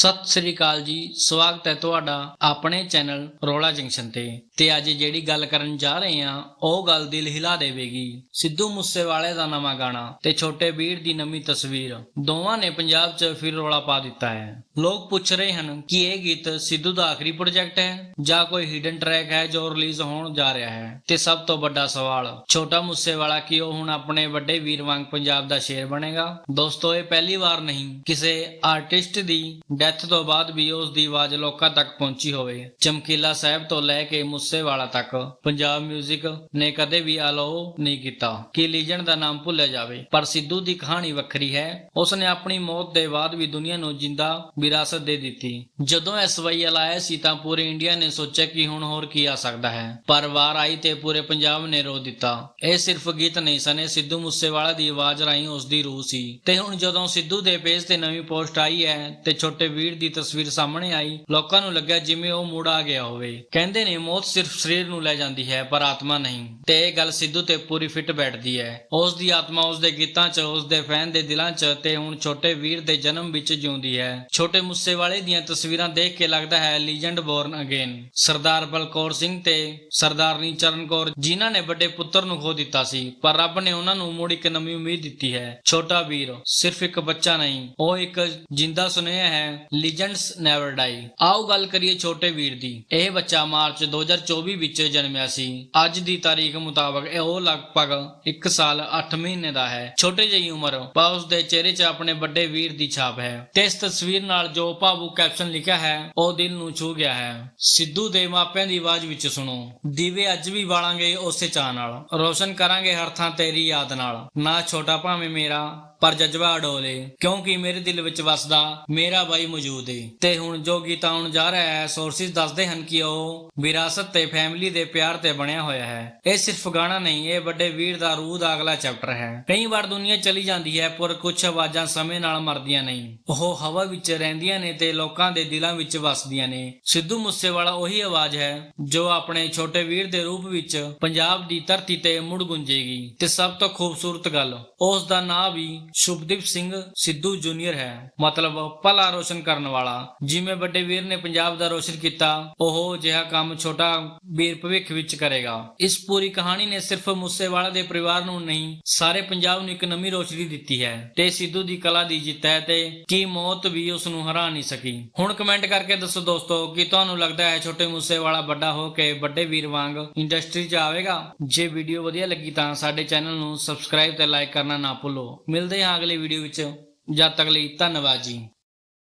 ਸਤਿ ਸ੍ਰੀ ਅਕਾਲ ਜੀ। ਸਵਾਗਤ ਹੈ ਤੁਹਾਡਾ ਆਪਣੇ ਚੈਨਲ ਰੋਲਾ ਜੰਕਸ਼ਨ ਤੇ। ਤੇ ਅੱਜ ਜਿਹੜੀ ਗੱਲ ਕਰਨ ਜਾ ਰਹੇ ਹਾਂ, ਉਹ ਗੱਲ ਦਿਲ ਹਿਲਾ ਦੇਵੇਗੀ। ਸਿੱਧੂ ਮੂਸੇਵਾਲੇ ਦਾ ਨਵਾਂ ਗਾਣਾ ਤੇ ਛੋਟੇ ਵੀਰ ਦੀ ਨਵੀਂ ਤਸਵੀਰ। ਦੋਵਾਂ ਨੇ ਪੰਜਾਬ 'ਚ ਫਿਰ ਰੋਲਾ ਪਾ ਦਿੱਤਾ ਹੈ। ਲੋਕ ਪੁੱਛ ਰਹੇ ਹਨ ਕਿ ਇਹ ਗੀਤ ਸਿੱਧੂ ਦਾ ਆਖਰੀ ਪ੍ਰੋਜੈਕਟ ਹੈ ਜਾਂ ਕੋਈ ਹਿਡਨ ਟਰੈਕ ਹੈ ਜੋ ਰਿਲੀਜ਼ ਹੋਣ ਜਾ ਰਿਹਾ ਹੈ? ਤੇ ਸਭ ਤੋਂ ਵੱਡਾ ਸਵਾਲ, ਛੋਟਾ ਮੂਸੇਵਾਲਾ ਕੀ ਉਹ ਹੁਣ ਆਪਣੇ ਵੱਡੇ ਵੀਰ ਵਾਂਗ ਪੰਜਾਬ ਦਾ ਸ਼ੇਰ ਬਣੇਗਾ? ਦੋਸਤੋ, ਇਹ ਪਹਿਲੀ ਵਾਰ ਨਹੀਂ, ਕਿਸੇ ਆਰਟਿਸਟ ਦੀ ਡੈਥ ਤੋਂ ਬਾਅਦ ਵੀ ਉਸ ਦੀ ਆਵਾਜ਼ ਲੋਕਾਂ ਤੱਕ ਪਹੁੰਚੀ ਹੋਵੇ। ਚਮਕੀਲਾ ਸਾਹਿਬ ਤੋਂ ਲੈ ਕੇ ਮੂਸੇਵਾਲਾ ਤੱਕ, ਪੰਜਾਬ 뮤직 ਨੇ ਕਦੇ ਵੀ ਅਲੋ ਨਹੀਂ ਕੀਤਾ ਕਿ ਲੀਜੈਂਡ ਦਾ ਨਾਮ ਭੁੱਲਿਆ ਜਾਵੇ। ਪਰ ਸਿੱਧੂ ਦੀ ਕਹਾਣੀ ਵੱਖਰੀ ਹੈ। ਉਸ ਨੇ ਆਪਣੀ ਮੌਤ ਦੇ ਬਾਅਦ ਵੀ ਦੁਨੀਆ ਨੂੰ ਜਿੰਦਾ ਵਿਰਾਸਤ ਦੇ ਦਿੱਤੀ। ਜਦੋਂ ਐਸਵਾਈਐਲ ਆਇਆ ਸੀ ਤਾਂ ਪੂਰੇ ਇੰਡੀਆ ਨੇ ਸੋਚਿਆ ਕਿ ਹੁਣ ਹੋਰ ਕੀ ਆ ਸਕਦਾ ਹੈ। ਪਰ ਵਾਰ ਆਈ ਤੇ ਪੂਰੇ ਪੰਜਾਬ ਨੇ ਰੋ ਦਿੱਤਾ। ਇਹ ਸਿਰਫ ਗੀਤ ਨਹੀਂ, ਸਨ ਇਹ ਸਿੱਧੂ ਮੂਸੇਵਾਲਾ ਦੀ ਆਵਾਜ਼ ਰਾਹੀਂ ਉਸ ਦੀ ਰੂਹ ਸੀ। ਤੇ ਹੁਣ ਜਦੋਂ ਸਿੱਧੂ ਦੇ ਪੇਜ ਤੇ ਨਵੀਂ ਪੋਸਟ ਆਈ ਹੈ ਤੇ ਛੋਟੇ ਵੀਰ ਦੀ ਤਸਵੀਰ ਸਾਹਮਣੇ ਆਈ, ਲੋਕਾਂ ਨੂੰ ਲੱਗਿਆ ਜਿਵੇਂ ਉਹ ਮੁੜ ਆ ਗਿਆ ਹੋਵੇ। ਕਹਿੰਦੇ ਨੇ, ਮੌਤ ਸਿਰਫ ਸਰੀਰ ਨੂੰ ਲੈ ਜਾਂਦੀ ਹੈ, ਪਰ ਆਤਮਾ ਨਹੀਂ। ਤੇ ਇਹ ਗੱਲ ਸਿੱਧੂ ਤੇ ਪੂਰੀ ਫਿੱਟ ਬੈਠਦੀ ਹੈ। ਉਸ ਦੀ ਆਤਮਾ ਉਸ ਦੇ ਗੀਤਾਂ 'ਚ, ਉਸ ਦੇ ਫੈਨ ਦੇ ਦਿਲਾਂ 'ਚ ਤੇ ਹੁਣ ਛੋਟੇ ਵੀਰ ਦੇ ਜਨਮ ਵਿੱਚ ਜਿਉਂਦੀ ਹੈ। ਛੋਟੇ ਮੁੱਸੇਵਾਲੇ ਦੀਆਂ ਤਸਵੀਰਾਂ ਦੇਖ ਕੇ ਲੱਗਦਾ ਹੈ legend born again. Sardar Balkaur Singh ਤੇ ਸਰਦਾਰਨੀ ਚਰਨ ਜਿਨ੍ਹਾਂ ਨੇ ਵੱਡੇ ਪੁੱਤਰ ਨੂੰ ਖੋ ਦਿੱਤਾ ਸੀ, ਪਰ ਰੱਬ ਨੇ ਉਹਨਾਂ ਨੂੰ ਮੁੜ ਇੱਕ ਨਵੀਂ ਉਮੀਦ ਦਿੱਤੀ ਹੈ। ਛੋਟਾ ਵੀਰ, ਸਿਰਫ ਇੱਕ ਬੱਚਾ ਨਹੀਂ, ਉਹ ਇੱਕ ਜਿੰਦਾ ਸੁਨੇਹਾ ਹੈ, ਲੀਜੈਂਡਸ ਨੈਵਰ ਡਾਈ। ਆਓ ਗੱਲ ਕਰੀਏ ਛੋਟੇ ਵੀਰ ਦੀ। ਇਹ ਬੱਚਾ ਮਾਰਚ 2024 ਵਿੱਚ ਜਨਮਿਆ ਸੀ। ਅੱਜ ਦੀ ਤਾਰੀਖ ਮੁਤਾਬਕ ਇਹ ਉਹ ਲਗਭਗ 1 ਸਾਲ 8 ਮਹੀਨੇ ਦਾ ਹੈ। ਛੋਟੇ ਜਿਹੀ ਉਮਰ, ਪਰ ਉਸ ਦੇ ਚਿਹਰੇ 'ਚ ਆਪਣੇ ਵੱਡੇ ਵੀਰ ਦੀ ਛਾਪ ਹੈ। ਤੇ ਇਸ ਤਸਵੀਰ ਨਾਲ ਜੋ ਭਾਵੁਕ ਕੈਪਸ਼ਨ ਲਿਖਿਆ ਹੈ, ਉਹ ਦਿਲ ਨੂੰ ਛੂ ਗਿਆ ਹੈ। ਸਿੱਧੂ ਦੇ ਮਾਪਿਆਂ ਦੀ ਆਵਾਜ਼ ਵਿੱਚ ਸੁਣੋ। ਦੀਵੇ ਅੱਜ ਵੀ ਬਾਲਾਂਗੇ ਉਸੇ ਚਾਹ ਨਾਲ। ਰੋਸ਼ਨ ਕਰਾਂਗੇ ਹਰ ਥਾਂ ਤੇਰੀ ਯਾਦ ਨਾਲ। ਨਾ ਛੋਟਾ ਭਾਵੇਂ ਮੇਰਾ, ਪਰ ਜਜ਼ਬਾ ਅਡੋਲੇ। ਕਿਉਂਕਿ ਮੇਰੇ ਦਿਲ ਵਿੱਚ ਵਸਦਾ, ਮੇਰਾ ਬਾਈ ਮੌਜੂਦ ਏ। ਤੇ ਹੁਣ ਜੋ ਗੀਤ ਆਉਣ ਜਾ ਰਿਹਾ ਹੈ ਸੋਰਸਿਸ ਦੱਸਦੇ ਹਨ ਕਿ ਉਹ ਵਿਰਾਸਤ ਤੇ ਫੈਮਿਲੀ ਦੇ ਪਿਆਰ ਤੇ ਬਣਿਆ ਹੋਇਆ ਹੈ। ਇਹ ਸਿਰਫ ਗਾਣਾ ਨਹੀਂ, ਇਹ ਵੱਡੇ ਵੀਰ ਦਾ ਰੂਹ ਦਾ ਅਗਲਾ ਚੈਪਟਰ ਹੈ। ਕਈ ਵਾਰ ਦੁਨੀਆ ਚਲੀ ਜਾਂਦੀ ਹੈ, ਪਰ ਕੁਝ ਆਵਾਜ਼ਾਂ ਸਮੇਂ ਨਾਲ ਮਰਦੀਆਂ ਨਹੀਂ। ਉਹ ਹਵਾ ਵਿੱਚ ਰਹਿ ਰਹਿੰਦੀਆਂ ਨੇ ਤੇ ਲੋਕਾਂ ਦੇ ਦਿਲਾਂ ਵਿੱਚ ਵਸਦੀਆਂ ਨੇ। ਸਿੱਧੂ ਮੂਸੇਵਾਲਾ ਉਹੀ ਆਵਾਜ਼ ਹੈ, ਜੋ ਆਪਣੇ ਛੋਟੇ ਵੀਰ ਦੇ ਰੂਪ ਵਿੱਚ ਪੰਜਾਬ ਦੀ ਧਰਤੀ ਤੇ ਮੁੜ ਗੁੰਜੇਗੀ। ਤੇ ਸਭ ਤੋਂ ਖੂਬਸੂਰਤ ਗੱਲ, ਉਸ ਦਾ ਨਾਂ ਵੀ ਸ਼ੁਭਦੀਪ ਸਿੰਘ ਸਿੱਧੂ ਜੂਨੀਅਰ ਹੈ। ਮਤਲਬ ਭਲਾ ਰੋਸ਼ਨ ਕਰਨ ਵਾਲਾ। ਜਿਵੇਂ ਵੱਡੇ ਵੀਰ ਨੇ ਪੰਜਾਬ ਦਾ ਰੋਸ਼ਨ ਕੀਤਾ, ਉਹ ਜਿਹਾ ਕੰਮ ਛੋਟਾ ਵੀਰ ਭਵਿੱਖ ਵਿੱਚ ਕਰੇਗਾ। ਇਸ ਪੂਰੀ ਕਹਾਣੀ ਨੇ ਸਿਰਫ ਮੂਸੇਵਾਲਾ ਦੇ ਪਰਿਵਾਰ ਨੂੰ ਨਹੀਂ, ਸਾਰੇ ਪੰਜਾਬ ਨੂੰ ਇੱਕ ਨਵੀਂ ਰੋਸ਼ਨੀ ਦਿੱਤੀ ਹੈ। ਤੇ ਸਿੱਧੂ ਦੀ ਕਲਾ ਦੀ ਜਿੱਤ ਹੈ ਤੇ ਕੀ ਮੌਤ ਵੀ ਉਸ ਨੂੰ ਹਰਾ ਨਹੀਂ ਸਕੀ। ਹੁਣ ਕਮੈਂਟ ਕਰਕੇ ਦੱਸੋ ਦੋਸਤੋ, ਕਿ ਤੁਹਾਨੂੰ ਲੱਗਦਾ ਹੈ ਛੋਟੇ ਮੂਸੇਵਾਲਾ ਵੱਡਾ ਹੋ ਕੇ ਵੱਡੇ ਵੀਰ ਵਾਂਗ ਇੰਡਸਟਰੀ 'ਚ ਆਵੇਗਾ? ਜੇ ਵੀਡੀਓ ਵਧੀਆ ਲੱਗੀ ਤਾਂ ਸਾਡੇ ਚੈਨਲ ਨੂੰ ਸਬਸਕ੍ਰਾਈਬ ਤੇ ਲਾਈਕ ਕਰਨਾ ਨਾ ਭੁੱਲੋ। ਮਿਲਦੇ ਹਾਂ ਅਗਲੀ ਵੀਡੀਓ ਵਿੱਚ। ਜਦ ਤੱਕ ਲਈ ਧੰਨਵਾਦ ਜੀ।